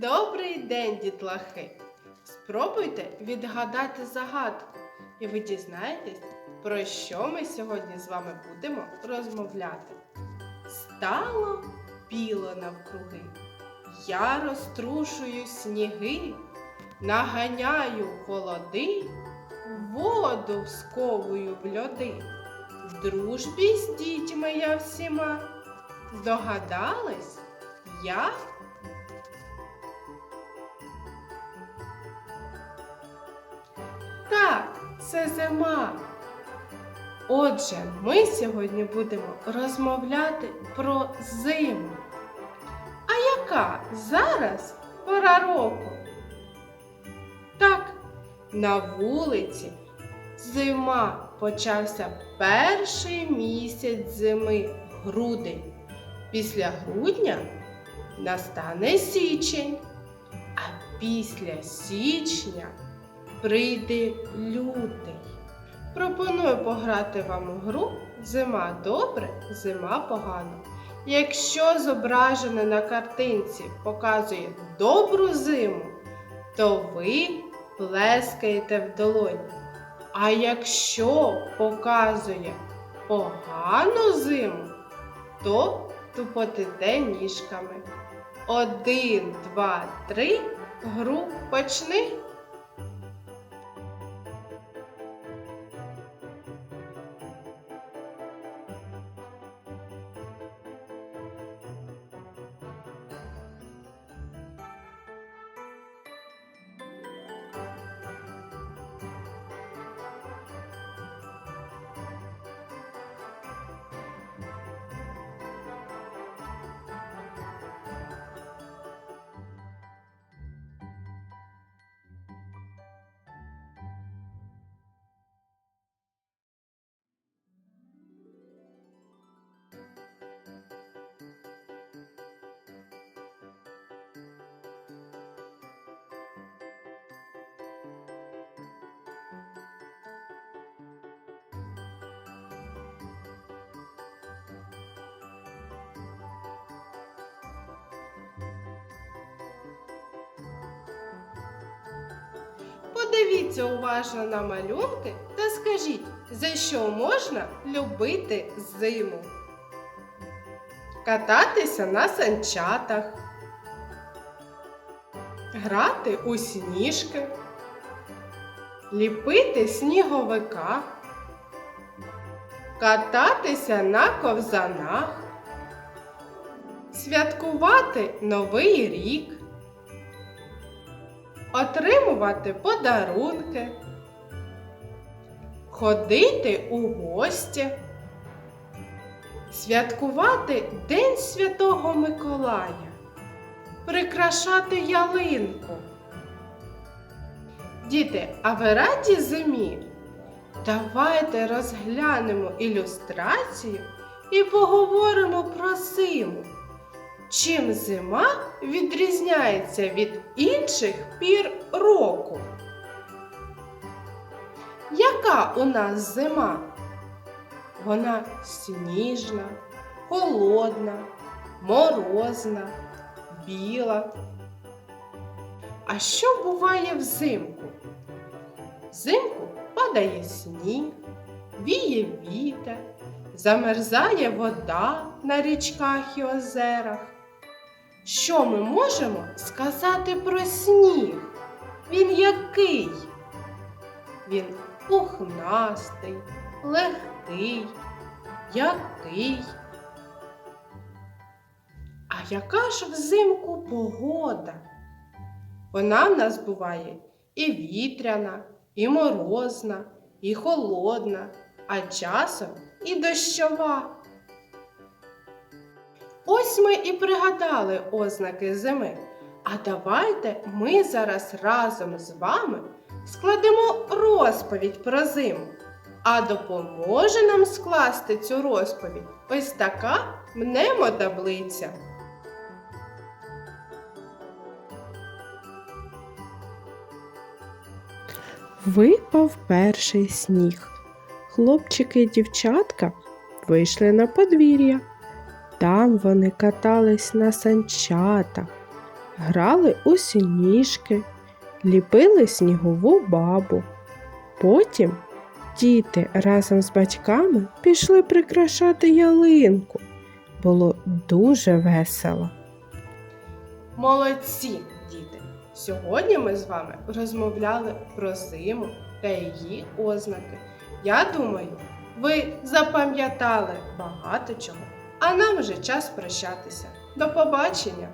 Добрий день, дітлахи! Спробуйте відгадати загадку, і ви дізнаєтесь, про що ми сьогодні з вами будемо розмовляти. Стало біло навкруги. Я розтрушую сніги, наганяю холоди, воду сковую в льоди. В дружбі з дітьми я всіма. Здогадались? Я Так, це зима. Отже, ми сьогодні будемо розмовляти про зиму. А яка зараз пора року? Так, на вулиці зима почався перший місяць зими грудень. Після грудня настане січень, а після січня прийде лютий. Пропоную пограти вам у гру Зима добре, зима погано. Якщо зображене на картинці показує добру зиму, то ви плескаєте в долоні. А якщо показує погану зиму, то тупотите ніжками. Один, два, три. Гру почни. Подивіться уважно на малюнки та скажіть, за що можна любити зиму? Кататися на санчатах, грати у сніжки, ліпити сніговика, кататися на ковзанах, святкувати Новий рік отримувати подарунки, ходити у гості, святкувати День Святого Миколая, прикрашати ялинку. Діти, а ви раді зимі? Давайте розглянемо ілюстрацію і поговоримо про зиму. Чим зима відрізняється від інших пір року? Яка у нас зима? Вона сніжна, холодна, морозна, біла. А що буває взимку? Взимку падає сніг, віє вітер, замерзає вода на річках і озерах. Що ми можемо сказати про сніг? Він який? Він пухнастий, легкий, який. А яка ж взимку погода? Вона в нас буває і вітряна, і морозна, і холодна, а часом і дощова. Ось ми і пригадали ознаки зими. А давайте ми зараз разом з вами складемо розповідь про зиму. А допоможе нам скласти цю розповідь ось така мнемотаблиця. Випав перший сніг. Хлопчики і дівчатка вийшли на подвір'я. Там вони катались на санчатах, грали у сніжки, ліпили снігову бабу. Потім діти разом з батьками пішли прикрашати ялинку. Було дуже весело. Молодці, діти! Сьогодні ми з вами розмовляли про зиму та її ознаки. Я думаю, ви запам'ятали багато чого, а нам вже час прощатися. До побачення!